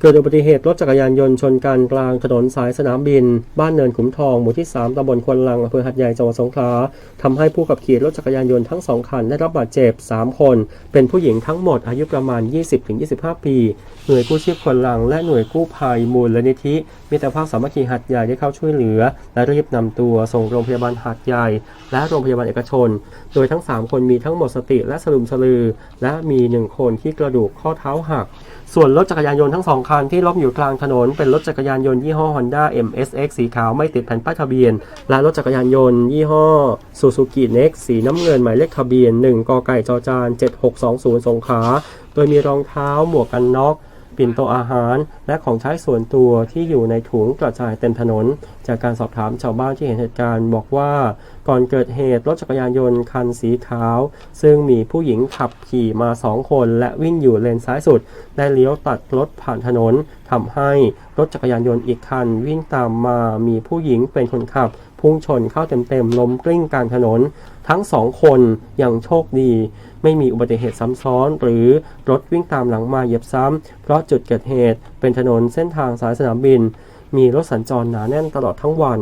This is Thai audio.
เกิดอุบัติเหตุรถจักรยานยนต์ชนกันกลางถนนสายสนามบิน บ้านเนินขุมทองหมู่ที่ 3ตำบลควนลังอำเภอหัดใหญ่จังหวัดสงขลาทำให้ผู้ขับขี่รถจักรยานยนต์ทั้งสองคันได้รับบาดเจ็บ 3 คน เป็นผู้หญิงทั้งหมดอายุประมาณ 20-25 ปี หน่วยกู้ชีพควนลัง และหน่วยกู้ภัยมูลนิธิมิตรภาพสามัคคีหัดใหญ่ได้เข้าช่วยเหลือ และรีบนำตัวส่งโรงพยาบาลหัดใหญ่ และโรงพยาบาลเอกชน โดยทั้ง 3 คนมีทั้งหมดสติและสลุมสลือ และมี 1 คนที่กระดูกข้อเท้าหัก ส่วนรถจักรยานยนต์ทั้งสองคันที่ล้มอยู่กลางถนน เป็นรถจักรยานยนต์ยี่ห้อ Honda MSX สีขาวไม่ติดแผ่นป้ายทะเบียน และรถจักรยานยนต์ยี่ห้อ Suzuki Nex สีน้ำเงินหมายเลขทะเบียน 1 กไก่จอจาน 7620 สงขลาโดยมีรองเท้าหมวกกันน็อกปิ่นโตอาหาร และของใช้ส่วนตัวที่อยู่ในถุงกระจายเต็มถนน จากการสอบถามชาวบ้านที่เห็นเหตุการณ์บอกว่า ก่อนเกิดเหตุรถจักรยานยนต์คันสีขาว ซึ่งมีผู้หญิงขับขี่มาสองคน และวิ่งอยู่เลนซ้ายสุด ได้เลี้ยวตัดรถผ่านถนนทำให้รถจักรยานยนต์อีกคัน วิ่งตามมามีผู้หญิงเป็นคนขับ พุ่งชนเข้าเต็มๆล้มกลิ้งกลางถนน ทั้งสองคนยังโชคดี ไม่มีอุบัติเหตุซ้ำซ้อน หรือรถวิ่งตามหลังมาเหยียบซ้ำ เพราะจุดเกิดเหตุเป็นถนนเส้นทางสายสนามบิน มีรถสัญจรหนาแน่นตลอดทั้งวัน